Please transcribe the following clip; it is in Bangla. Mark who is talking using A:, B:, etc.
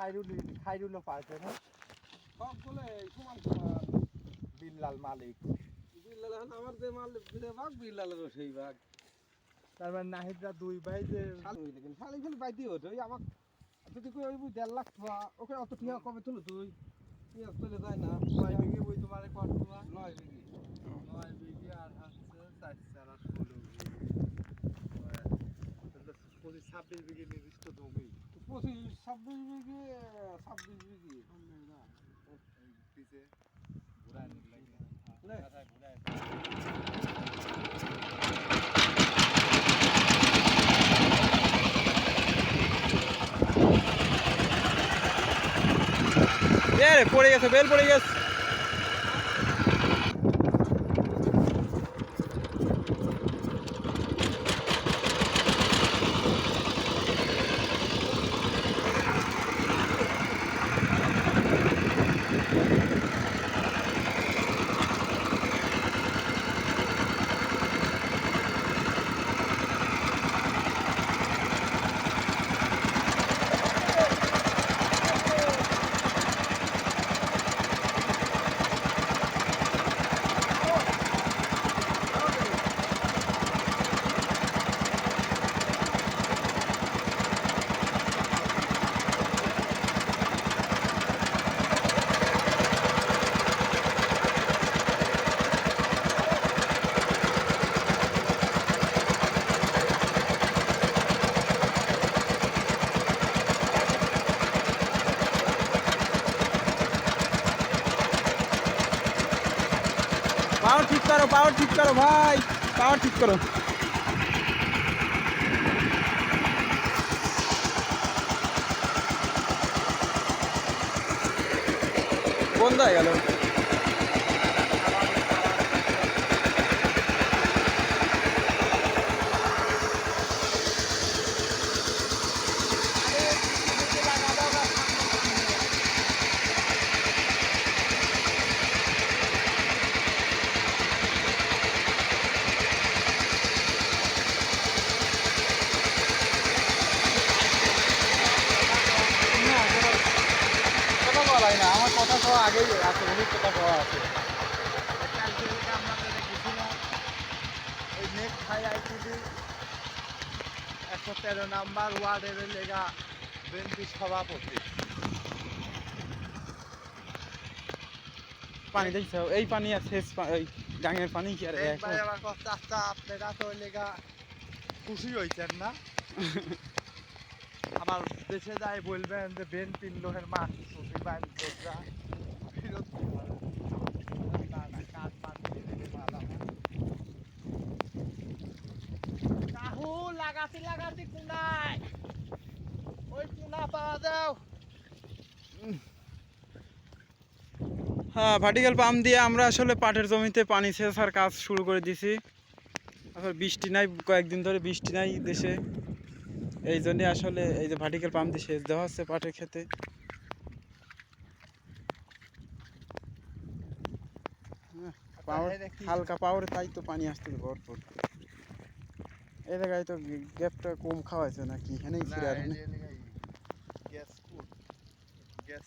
A: খাইরুল খাইরুলও পাইছে না?
B: সবগুলো সমান সমান
A: বিল্লাল মালিক।
B: বিল্লাল আমার যে মাল যে ভাগ বিল্লালেরও সেই ভাগ।
A: তার মানে নাহিদরা দুই ভাই যে
B: শালি শালি বাইতে হতো ওই আমার যদি কই ওই দেড় লাখ টাকা ওকে অত টিয়া কবে তুলো তুই? টিয়া তুলে যায় না।
A: কয় বিঘে বই তোমার কত
B: নয় বিঘি।
A: নয় বিঘে আর হচ্ছে চার চার আর ষোলো বিঘে। পঁচিশ ছাব্বিশ বিঘে নির্দিষ্ট জমি।
B: পঁচিশ ছাব্বিশ বিঘি ছাব্বিশ
C: পড়ে গেছে বেল পড়ে গেছে। পাওয়ার ঠিক করো পাওয়ার ঠিক করো ভাই। পাওয়ার ঠিক করো। বন্ধ হয়ে গেল? আগেই আছে অভিজ্ঞতা সহ আছে।
A: আমরা গেছিলাম ওই নেক খাই আইটিভি একশো তেরো নাম্বার ওয়ার্ডের লেগা বিএনপি সভাপতি।
C: পানি দেখছ? এই পানি আর শেষ ওই গাঙের পানি কি আর
A: আচ্ছা আপনারা তো লেগা খুশি হয়েছেন না? আমার দেশে যাই বলবেন যে বিএনপির লোহের মাছ লাগাতি লাগাতি কুনায়। ওই কুনা পাওয়া যাও।
C: হ্যাঁ ভার্টিক্যাল পাম্প দিয়ে আমরা আসলে পাটের জমিতে পানি সেচার কাজ শুরু করে দিছি আসলে বৃষ্টি নাই কয়েকদিন ধরে বৃষ্টি নাই দেশে। এই জন্যে আসলে এই যে ভার্টিক্যাল পাম্প দিয়ে সেচ দেওয়া হচ্ছে পাটের খেতে হ্যাঁ, হালকা পাওয়ারে তাই তো পানি আসতে ভরপুর। এই জায়গায় তো গ্যাপটা কম খাওয়াইছে নাকি? এখানেই ছিল আর
A: গ্যাস গ্যাস